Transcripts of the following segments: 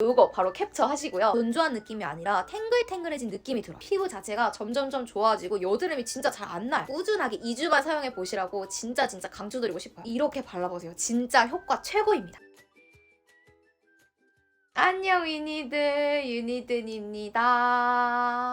요거 바로 캡처 하시고요. 건조한 느낌이 아니라 탱글탱글해진 느낌이 들어요. 피부 자체가 점점점 좋아지고 여드름이 진짜 잘 안 나요. 꾸준하게 2주만 사용해 보시라고 진짜 진짜 강추드리고 싶어요. 이렇게 발라보세요. 진짜 효과 최고입니다. 안녕 유니드 유니든입니다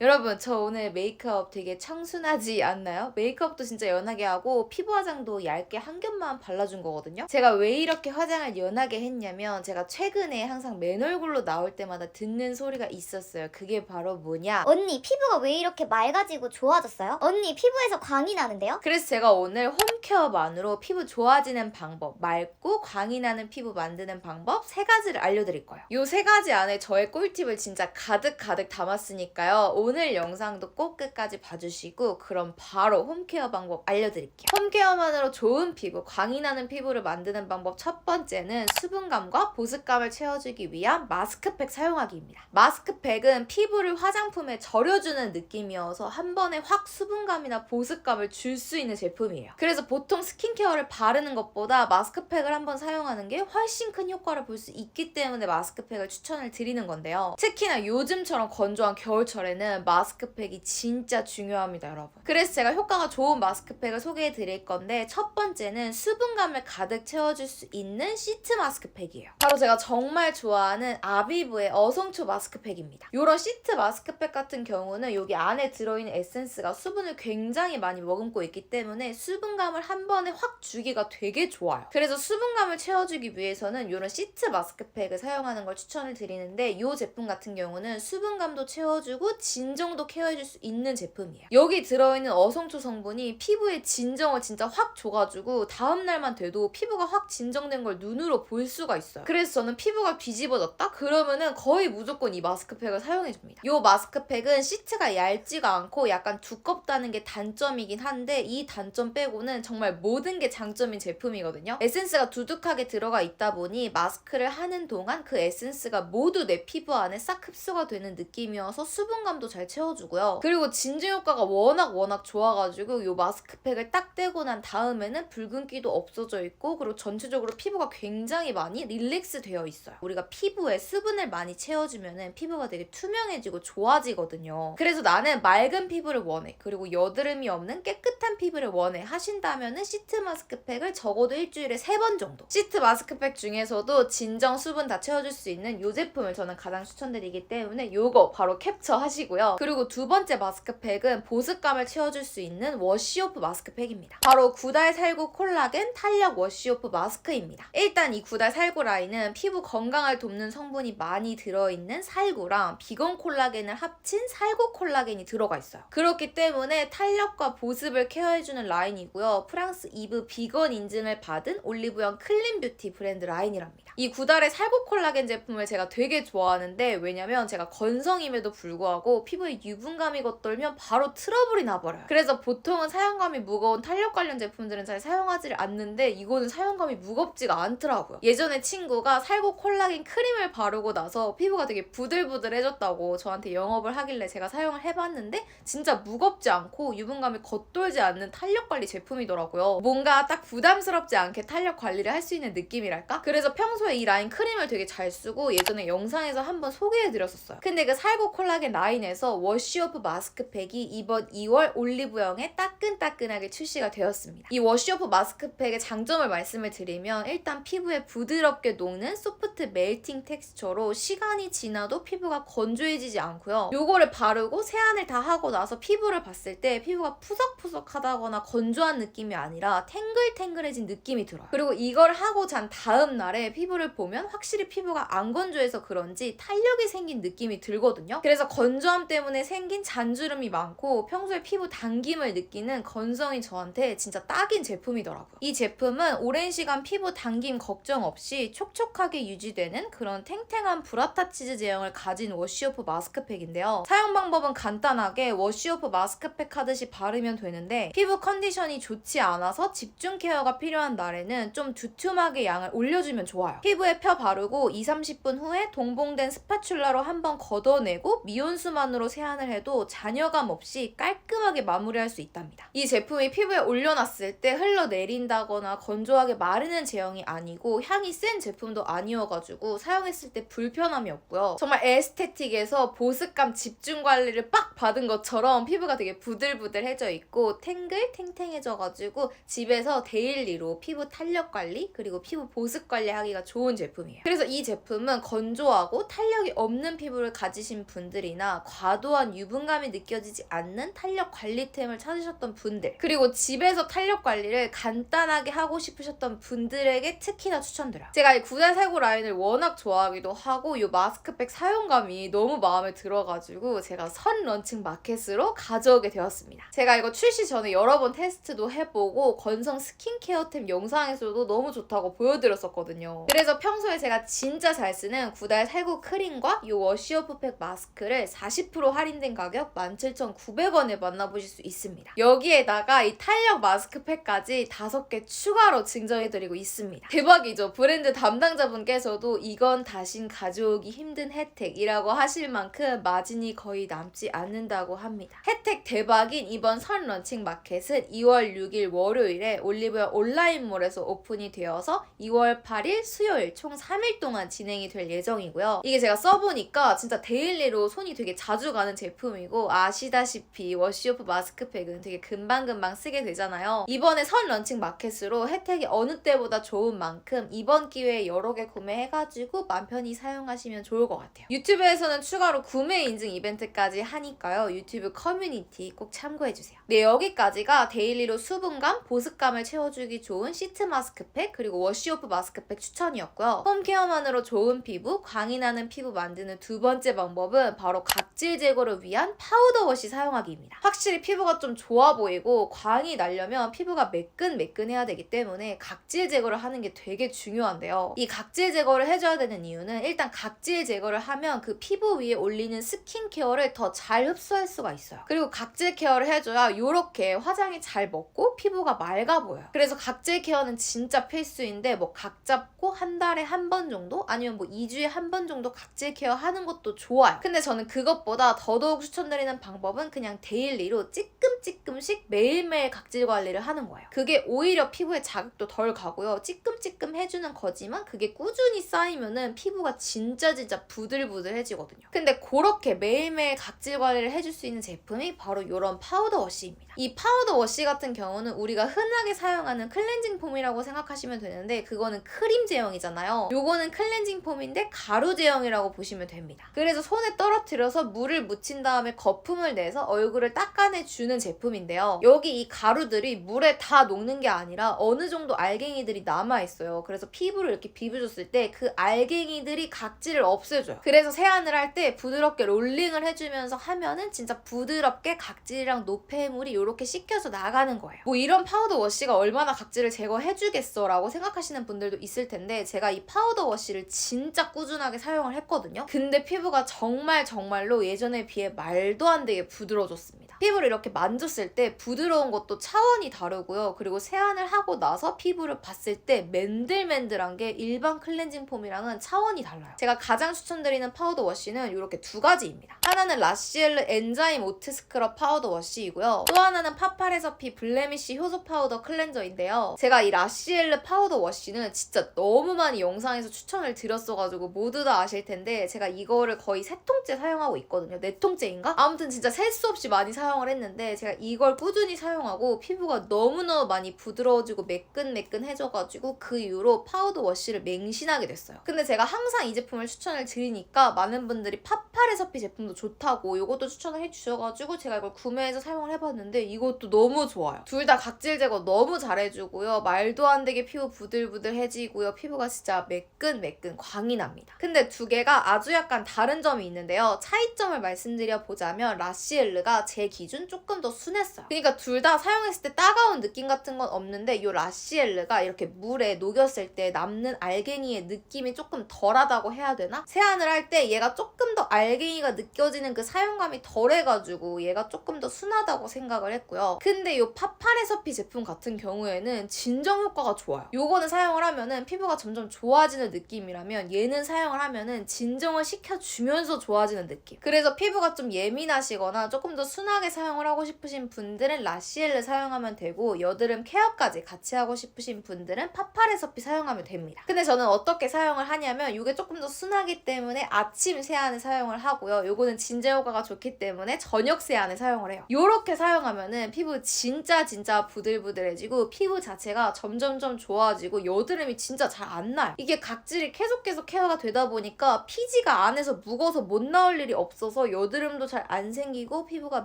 여러분 저 오늘 메이크업 되게 청순하지 않나요? 메이크업도 진짜 연하게 하고 피부 화장도 얇게 한 겹만 발라준 거거든요 제가 왜 이렇게 화장을 연하게 했냐면 제가 최근에 항상 맨 얼굴로 나올 때마다 듣는 소리가 있었어요 그게 바로 뭐냐 언니 피부가 왜 이렇게 맑아지고 좋아졌어요? 언니 피부에서 광이 나는데요? 그래서 제가 오늘 홈케어만으로 피부 좋아지는 방법, 맑고 광이 나는 피부 만드는 방법 세 가지를 알려드릴 거예요. 이세 가지 안에 저의 꿀팁을 진짜 가득 가득 담았으니까요. 오늘 영상도 꼭 끝까지 봐주시고 그럼 바로 홈케어 방법 알려드릴게요. 홈케어만으로 좋은 피부, 광이 나는 피부를 만드는 방법 첫 번째는 수분감과 보습감을 채워주기 위한 마스크팩 사용하기입니다. 마스크팩은 피부를 화장품에 절여주는 느낌이어서 한 번에 확 수분감이나 보습감을 줄 수 있는 제품이에요. 그래서 보통 스킨케어를 바르는 것보다 마스크팩을 한번 사용하는 게 훨씬 큰 효과를 볼 수 있기 때문에 마스크팩 을 추천을 드리는 건데요. 특히나 요즘처럼 건조한 겨울철에는 마스크팩이 진짜 중요합니다, 여러분. 그래서 제가 효과가 좋은 마스크팩을 소개해 드릴 건데 첫 번째는 수분감을 가득 채워줄 수 있는 시트 마스크팩이에요. 바로 제가 정말 좋아하는 아비브의 어성초 마스크팩입니다. 이런 시트 마스크팩 같은 경우는 여기 안에 들어있는 에센스가 수분을 굉장히 많이 머금고 있기 때문에 수분감을 한 번에 확 주기가 되게 좋아요. 그래서 수분감을 채워주기 위해서는 이런 시트 마스크팩을 사용하는 걸 추천을 드리는데 이 제품 같은 경우는 수분감도 채워주고 진정도 케어해줄 수 있는 제품이에요. 여기 들어있는 어성초 성분이 피부의 진정을 진짜 확 줘가지고 다음날만 돼도 피부가 확 진정된 걸 눈으로 볼 수가 있어요. 그래서 저는 피부가 뒤집어졌다? 그러면은 거의 무조건 이 마스크팩을 사용해줍니다. 이 마스크팩은 시트가 얇지가 않고 약간 두껍다는 게 단점이긴 한데 이 단점 빼고는 정말 모든 게 장점인 제품이거든요. 에센스가 두둑하게 들어가 있다 보니 마스크를 하는 동안 그 에센스 가 모두 내 피부 안에 싹 흡수가 되는 느낌이어서 수분감도 잘 채워주고요. 그리고 진정 효과가 워낙 워낙 좋아가지고 이 마스크팩을 딱 떼고 난 다음에는 붉은기도 없어져 있고 그리고 전체적으로 피부가 굉장히 많이 릴렉스 되어 있어요. 우리가 피부에 수분을 많이 채워주면 피부가 되게 투명해지고 좋아지거든요. 그래서 나는 맑은 피부를 원해. 그리고 여드름이 없는 깨끗한 피부를 원해 하신다면은 시트 마스크팩을 적어도 일주일에 세 번 정도. 시트 마스크팩 중에서도 진정 수분 다 채워줄 수 있는 이 제품을 저는 가장 추천드리기 때문에 요거 바로 캡처 하시고요. 그리고 두 번째 마스크팩은 보습감을 채워줄 수 있는 워시오프 마스크팩입니다. 바로 구달 살구 콜라겐 탄력 워시오프 마스크입니다. 일단 이 구달 살구 라인은 피부 건강을 돕는 성분이 많이 들어있는 살구랑 비건 콜라겐을 합친 살구 콜라겐이 들어가 있어요. 그렇기 때문에 탄력과 보습을 케어해주는 라인이고요. 프랑스 이브 비건 인증을 받은 올리브영 클린 뷰티 브랜드 라인이랍니다. 이 구달의 살구 콜라겐 제품 을 제가 되게 좋아하는데 왜냐면 제가 건성임에도 불구하고 피부에 유분감이 겉돌면 바로 트러블이 나버려요. 그래서 보통은 사용감이 무거운 탄력 관련 제품들은 잘 사용하지 않는데 이거는 사용감이 무겁지가 않더라고요. 예전에 친구가 살구 콜라겐 크림을 바르고 나서 피부가 되게 부들부들해졌다고 저한테 영업을 하길래 제가 사용을 해봤는데 진짜 무겁지 않고 유분감이 겉돌지 않는 탄력 관리 제품이더라고요. 뭔가 딱 부담스럽지 않게 탄력 관리를 할 수 있는 느낌이랄까? 그래서 평소에 이 라인 크림을 되게 잘 쓰고 예전에 영상에서 한번 소개해드렸었어요. 근데 그 살구 콜라겐 라인에서 워시오프 마스크팩이 이번 2월 올리브영에 따끈따끈하게 출시가 되었습니다. 이 워시오프 마스크팩의 장점을 말씀을 드리면 일단 피부에 부드럽게 녹는 소프트 멜팅 텍스처로 시간이 지나도 피부가 건조해지지 않고요. 요거를 바르고 세안을 다 하고 나서 피부를 봤을 때 피부가 푸석푸석하다거나 건조한 느낌이 아니라 탱글탱글해진 느낌이 들어요. 그리고 이걸 하고 잔 다음 날에 피부를 보면 확실히 피부가 안 건조해서 그런지 탄력이 생긴 느낌이 들거든요. 그래서 건조함 때문에 생긴 잔주름이 많고 평소에 피부 당김을 느끼는 건성인 저한테 진짜 딱인 제품이더라고요. 이 제품은 오랜 시간 피부 당김 걱정 없이 촉촉하게 유지되는 그런 탱탱한 브라타 치즈 제형을 가진 워시오프 마스크팩인데요. 사용 방법은 간단하게 워시오프 마스크팩 하듯이 바르면 되는데 피부 컨디션이 좋지 않아서 집중 케어가 필요한 날에는 좀 두툼하게 양을 올려주면 좋아요. 피부에 펴 바르고 2, 30분 20분 후에 동봉된 스파츌라로 한번 걷어내고 미온수만으로 세안을 해도 잔여감 없이 깔끔하게 마무리할 수 있답니다. 이 제품이 피부에 올려놨을 때 흘러내린다거나 건조하게 마르는 제형이 아니고 향이 센 제품도 아니어가지고 사용했을 때 불편함이 없고요. 정말 에스테틱에서 보습감 집중 관리를 빡 받은 것처럼 피부가 되게 부들부들해져 있고 탱글 탱탱해져가지고 집에서 데일리로 피부 탄력 관리 그리고 피부 보습 관리하기가 좋은 제품이에요. 그래서 이 제품 은 건조하고 탄력이 없는 피부를 가지신 분들이나 과도한 유분감이 느껴지지 않는 탄력 관리템을 찾으셨던 분들 그리고 집에서 탄력 관리를 간단하게 하고 싶으셨던 분들에게 특히나 추천드려요. 제가 이 구달 살구 라인을 워낙 좋아하기도 하고 이 마스크팩 사용감이 너무 마음에 들어가지고 제가 선 런칭 마켓으로 가져오게 되었습니다. 제가 이거 출시 전에 여러 번 테스트도 해보고 건성 스킨케어템 영상에서도 너무 좋다고 보여드렸었거든요. 그래서 평소에 제가 진짜 잘 쓰는 구달 살구 크림과 이 워시오프팩 마스크를 40% 할인된 가격 17,900원에 만나보실 수 있습니다. 여기에다가 이 탄력 마스크팩까지 5개 추가로 증정해드리고 있습니다. 대박이죠? 브랜드 담당자분께서도 이건 다신 가져오기 힘든 혜택이라고 하실 만큼 마진이 거의 남지 않는다고 합니다. 혜택 대박인 이번 선 런칭 마켓은 2월 6일 월요일에 올리브영 온라인몰에서 오픈이 되어서 2월 8일 수요일 총 3일 동안 진행이 될 예정이고요. 이게 제가 써보니까 진짜 데일리로 손이 되게 자주 가는 제품이고 아시다시피 워시오프 마스크팩은 되게 금방금방 쓰게 되잖아요. 이번에 선 런칭 마켓으로 혜택이 어느 때보다 좋은 만큼 이번 기회에 여러 개 구매해가지고 맘 편히 사용하시면 좋을 것 같아요. 유튜브에서는 추가로 구매 인증 이벤트까지 하니까요. 유튜브 커뮤니티 꼭 참고해주세요. 네, 여기까지가 데일리로 수분감, 보습감을 채워주기 좋은 시트 마스크팩 그리고 워시오프 마스크팩 추천이었고요. 홈케어만으로 좋은 피부, 광이 나는 피부 만드는 두 번째 방법은 바로 각질 제거를 위한 파우더 워시 사용하기입니다. 확실히 피부가 좀 좋아 보이고 광이 나려면 피부가 매끈매끈해야 되기 때문에 각질 제거를 하는 게 되게 중요한데요. 이 각질 제거를 해줘야 되는 이유는 일단 각질 제거를 하면 그 피부 위에 올리는 스킨케어를 더 잘 흡수할 수가 있어요. 그리고 각질 케어를 해줘야 이렇게 화장이 잘 먹고 피부가 맑아 보여요. 그래서 각질 케어는 진짜 필수인데 뭐 각 잡고 한 달에 한 번 정도 아니면 뭐 2주에 한 번 정도 각질 케어 하는 것도 좋아요. 근데 저는 그것보다 더더욱 추천드리는 방법은 그냥 데일리로 찌끔찌끔씩 매일매일 각질 관리를 하는 거예요. 그게 오히려 피부에 자극도 덜 가고요. 찌끔찌끔 해주는 거지만 그게 꾸준히 쌓이면은 피부가 진짜 진짜 부들부들해지거든요. 근데 그렇게 매일매일 각질 관리를 해줄 수 있는 제품이 바로 이런 파우더 워시입니다. 이 파우더 워시 같은 경우는 우리가 흔하게 사용하는 클렌징 폼이라고 생각하시면 되는데 그거는 크림 제형이잖아요. 요거는 클렌징 폼인데 가루 제형이라고 보시면 됩니다. 그래서 손에 떨어뜨려서 물을 묻힌 다음에 거품을 내서 얼굴을 닦아내 주는 제품인데요. 여기 이 가루들이 물에 다 녹는 게 아니라 어느 정도 알갱이들이 남아 있어요. 그래서 피부를 이렇게 비벼줬을 때 그 알갱이들이 각질을 없애줘요. 그래서 세안을 할 때 부드럽게 롤링을 해주면서 하면은 진짜 부드럽게 각질이랑 노폐물이 이렇게 씻겨서 나가는 거예요. 뭐 이런 파우더 워시가 얼마나 각질을 제거해주겠어 라고 생각하시는 분들도 있을 텐데 제가 이 파우더 워시를 진짜 꾸준하게 사용을 했거든요. 근데 피부가 정말 정말로 예전에 비해 말도 안 되게 부드러워졌습니다. 피부를 이렇게 만졌을 때 부드러운 것도 차원이 다르고요. 그리고 세안을 하고 나서 피부를 봤을 때 맨들맨들한 게 일반 클렌징 폼이랑은 차원이 달라요. 제가 가장 추천드리는 파우더 워시는 이렇게 두 가지입니다. 하나는 라시엘르 엔자임 오트 스크럽 파우더 워시이고요. 또 하나는 파파레서피 블레미쉬 효소 파우더 클렌저인데요. 제가 이 라시엘르 파우더 워시는 진짜 너무 많이 영상에서 추천을 드렸어가지고 모두 다 아실 텐데 제가 이거를 거의 세 통째 사용하고 있거든요. 네 통째인가? 아무튼 진짜 셀 수 없이 많이 사용 을 했는데 제가 이걸 꾸준히 사용하고 피부가 너무너무 많이 부드러워지고 매끈매끈해져가지고 그 이후로 파우더 워시를 맹신하게 됐어요. 근데 제가 항상 이 제품을 추천을 드리니까 많은 분들이 파파레서피 제품도 좋다고 이것도 추천을 해주셔가지고 제가 이걸 구매해서 사용을 해봤는데 이것도 너무 좋아요. 둘 다 각질 제거 너무 잘해주고요. 말도 안 되게 피부 부들부들해지고요. 피부가 진짜 매끈매끈 광이 납니다. 근데 두 개가 아주 약간 다른 점이 있는데요. 차이점을 말씀드려 보자면 라시엘르가 제 기준 기준 조금 더 순했어요. 그러니까 둘 다 사용했을 때 따가운 느낌 같은 건 없는데 이 라시엘르가 이렇게 물에 녹였을 때 남는 알갱이의 느낌이 조금 덜하다고 해야 되나? 세안을 할 때 얘가 조금 더 알갱이가 느껴지는 그 사용감이 덜해가지고 얘가 조금 더 순하다고 생각을 했고요. 근데 이 파파레서피 제품 같은 경우에는 진정 효과가 좋아요. 요거는 사용을 하면은 피부가 점점 좋아지는 느낌이라면 얘는 사용을 하면은 진정을 시켜주면서 좋아지는 느낌. 그래서 피부가 좀 예민하시거나 조금 더 순하게 사용을 하고 싶으신 분들은 라시엘을 사용하면 되고 여드름 케어까지 같이 하고 싶으신 분들은 파파레서피 사용하면 됩니다. 근데 저는 어떻게 사용을 하냐면 이게 조금 더 순하기 때문에 아침 세안에 사용을 하고요. 요거는 진정 효과가 좋기 때문에 저녁 세안에 사용을 해요. 요렇게 사용하면은 피부 진짜 진짜 부들부들해지고 피부 자체가 점점점 좋아지고 여드름이 진짜 잘 안 나요. 이게 각질이 계속 계속 케어가 되다 보니까 피지가 안에서 묵어서 못 나올 일이 없어서 여드름도 잘 안 생기고 피부가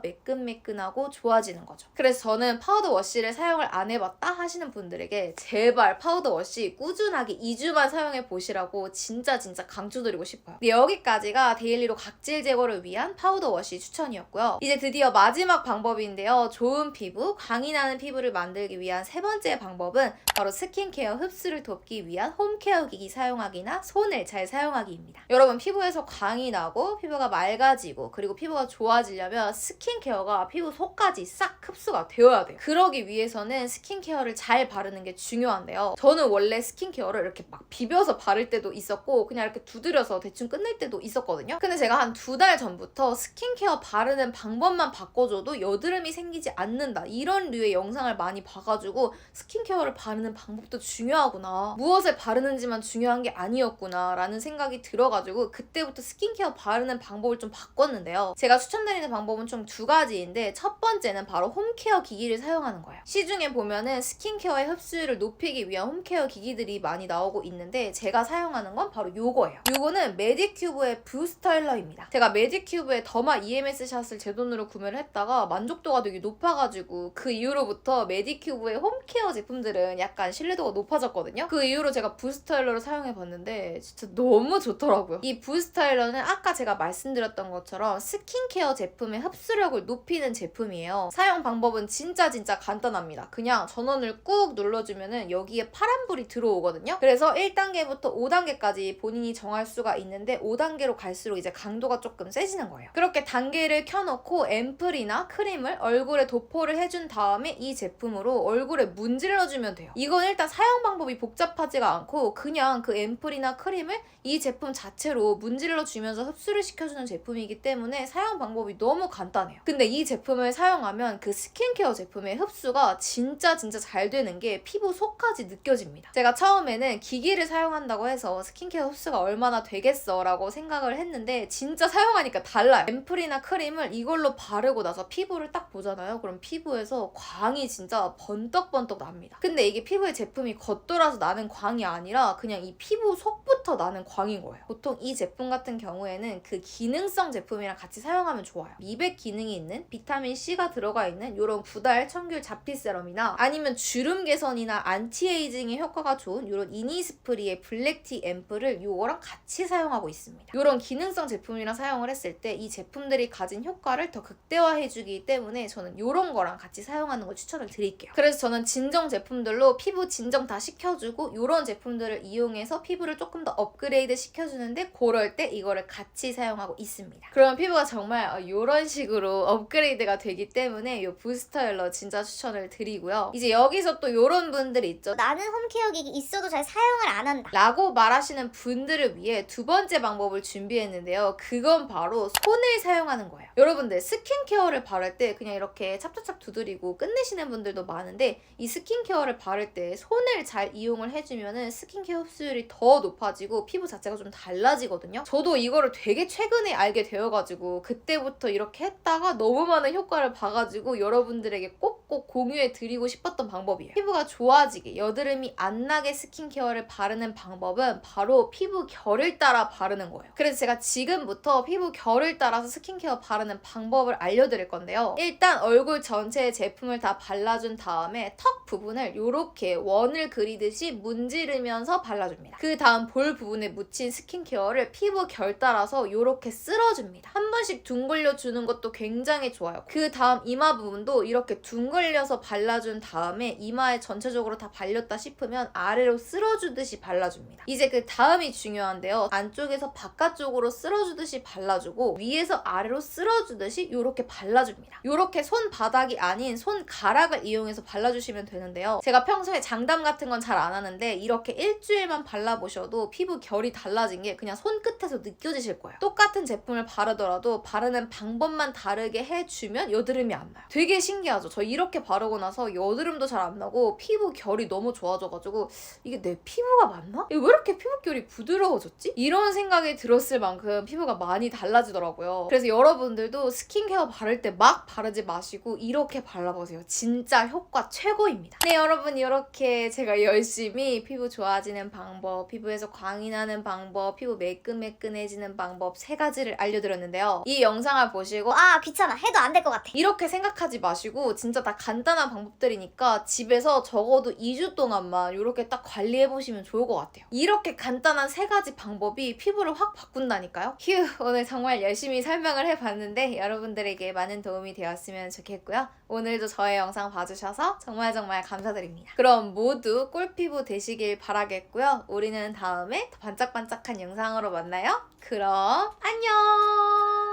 매끈 매끈하고 좋아지는 거죠. 그래서 저는 파우더 워시를 사용을 안 해봤다 하시는 분들에게 제발 파우더 워시 꾸준하게 2주만 사용해 보시라고 진짜 진짜 강추드리고 싶어요. 네, 여기까지가 데일리로 각질 제거를 위한 파우더 워시 추천이었고요. 이제 드디어 마지막 방법인데요. 좋은 피부, 광이 나는 피부를 만들기 위한 세 번째 방법은 바로 스킨케어 흡수를 돕기 위한 홈케어 기기 사용하기나 손을 잘 사용하기입니다. 여러분 피부에서 광이 나고 피부가 맑아지고 그리고 피부가 좋아지려면 스킨케어 가 피부 속까지 싹 흡수가 되어야 돼요. 그러기 위해서는 스킨케어를 잘 바르는 게 중요한데요. 저는 원래 스킨케어를 이렇게 막 비벼서 바를 때도 있었고 그냥 이렇게 두드려서 대충 끝낼 때도 있었거든요. 근데 제가 한 두 달 전부터 스킨케어 바르는 방법만 바꿔줘도 여드름이 생기지 않는다 이런 류의 영상을 많이 봐가지고 스킨케어를 바르는 방법도 중요하구나 무엇을 바르는지만 중요한 게 아니었구나 라는 생각이 들어가지고 그때부터 스킨케어 바르는 방법을 좀 바꿨는데요 제가 추천드리는 방법은 총두 가지 인데 첫 번째는 바로 홈케어 기기를 사용하는 거예요 시중에 보면은 스킨케어의 흡수율을 높이기 위한 홈케어 기기들이 많이 나오고 있는데 제가 사용하는 건 바로 요거예요 요거는 메디큐브의 부스터일러입니다 제가 메디큐브의 더마 EMS 샷을 제 돈으로 구매를 했다가 만족도가 되게 높아가지고 그 이후로부터 메디큐브의 홈케어 제품들은 약간 신뢰도가 높아졌거든요. 그 이후로 제가 부스타일러를 사용해봤는데 진짜 너무 좋더라고요. 이 부스타일러는 아까 제가 말씀드렸던 것처럼 스킨케어 제품의 흡수력을 높 이는 제품이에요. 사용 방법은 진짜 진짜 간단합니다. 그냥 전원을 꾹 눌러주면은 여기에 파란불이 들어오거든요. 그래서 1단계부터 5단계까지 본인이 정할 수가 있는데 5단계로 갈수록 이제 강도가 조금 세지는 거예요. 그렇게 단계를 켜놓고 앰플이나 크림을 얼굴에 도포를 해준 다음에 이 제품으로 얼굴에 문질러주면 돼요. 이건 일단 사용 방법이 복잡하지가 않고 그냥 그 앰플이나 크림을 이 제품 자체로 문질러 주면서 흡수를 시켜주는 제품이기 때문에 사용 방법이 너무 간단해요. 근데 이 제품을 사용하면 그 스킨케어 제품의 흡수가 진짜 진짜 잘 되는 게 피부 속까지 느껴집니다. 제가 처음에는 기기를 사용한다고 해서 스킨케어 흡수가 얼마나 되겠어 라고 생각을 했는데 진짜 사용하니까 달라요. 앰플이나 크림을 이걸로 바르고 나서 피부를 딱 보잖아요. 그럼 피부에서 광이 진짜 번떡번떡 납니다. 근데 이게 피부에 제품이 겉돌아서 나는 광이 아니라 그냥 이 피부 속부터 나는 광인 거예요. 보통 이 제품 같은 경우에는 그 기능성 제품이랑 같이 사용하면 좋아요. 미백 기능이 있는 비타민 C가 들어가 있는 이런 구달 청귤 자피 세럼이나 아니면 주름 개선이나 안티에이징에 효과가 좋은 이런 이니스프리의 블랙티 앰플을 이거랑 같이 사용하고 있습니다. 이런 기능성 제품이랑 사용을 했을 때 이 제품들이 가진 효과를 더 극대화해주기 때문에 저는 이런 거랑 같이 사용하는 걸 추천을 드릴게요. 그래서 저는 진정 제품들로 피부 진정 다 시켜주고 이런 제품들을 이용해서 피부를 조금 더 업그레이드 시켜주는데 그럴 때 이거를 같이 사용하고 있습니다. 그러면 피부가 정말 이런 식으로 업 그레이드가 되기 때문에 이 부스터일러 진짜 추천을 드리고요. 이제 여기서 또 이런 분들이 있죠. 나는 홈케어 기기 있어도 잘 사용을 안 한다. 라고 말하시는 분들을 위해 두 번째 방법을 준비했는데요. 그건 바로 손을 사용하는 거예요. 여러분들 스킨케어를 바를 때 그냥 이렇게 찹찹찹 두드리고 끝내시는 분들도 많은데 이 스킨케어를 바를 때 손을 잘 이용을 해주면은 스킨케어 흡수율이 더 높아지고 피부 자체가 좀 달라지거든요. 저도 이거를 되게 최근에 알게 되어가지고 그때부터 이렇게 했다가 너무 많은 효과를 봐가지고 여러분들에게 꼭꼭 공유해 드리고 싶었던 방법이에요. 피부가 좋아지게 여드름이 안 나게 스킨케어를 바르는 방법은 바로 피부 결을 따라 바르는 거예요. 그래서 제가 지금부터 피부 결을 따라서 스킨케어 바르는 방법을 알려드릴 건데요. 일단 얼굴 전체에 제품을 다 발라준 다음에 턱 부분을 이렇게 원을 그리듯이 문지르면서 발라줍니다. 그 다음 볼 부분에 묻힌 스킨케어를 피부 결 따라서 이렇게 쓸어줍니다. 한 번씩 둥글려 주는 것도 굉장히 굉장히 좋아요. 그 다음 이마 부분도 이렇게 둥글려서 발라준 다음에 이마에 전체적으로 다 발렸다 싶으면 아래로 쓸어주듯이 발라줍니다. 이제 그 다음이 중요한데요. 안쪽에서 바깥쪽으로 쓸어주듯이 발라주고 위에서 아래로 쓸어주듯이 이렇게 발라줍니다. 이렇게 손바닥이 아닌 손가락을 이용해서 발라주시면 되는데요. 제가 평소에 장담 같은 건 잘 안 하는데 이렇게 일주일만 발라보셔도 피부 결이 달라진 게 그냥 손끝에서 느껴지실 거예요. 똑같은 제품을 바르더라도 바르는 방법만 다르게 해주면 여드름이 안 나요. 되게 신기하죠? 저 이렇게 바르고 나서 여드름도 잘 안 나고 피부 결이 너무 좋아져가지고 이게 내 피부가 맞나? 왜 이렇게 피부 결이 부드러워졌지? 이런 생각이 들었을 만큼 피부가 많이 달라지더라고요. 그래서 여러분들도 스킨케어 바를 때 막 바르지 마시고 이렇게 발라보세요. 진짜 효과 최고입니다. 네, 여러분 이렇게 제가 열심히 피부 좋아지는 방법, 피부에서 광이 나는 방법, 피부 매끈매끈해지는 방법 세 가지를 알려드렸는데요. 이 영상을 보시고 아 귀찮아 해도 안 될 것 같아. 이렇게 생각하지 마시고 진짜 다 간단한 방법들이니까 집에서 적어도 2주 동안만 이렇게 딱 관리해 보시면 좋을 것 같아요. 이렇게 간단한 세 가지 방법이 피부를 확 바꾼다니까요. 휴 오늘 정말 열심히 설명을 해봤는데 여러분들에게 많은 도움이 되었으면 좋겠고요. 오늘도 저의 영상 봐주셔서 정말 정말 감사드립니다. 그럼 모두 꿀피부 되시길 바라겠고요. 우리는 다음에 더 반짝반짝한 영상으로 만나요. 그럼 안녕.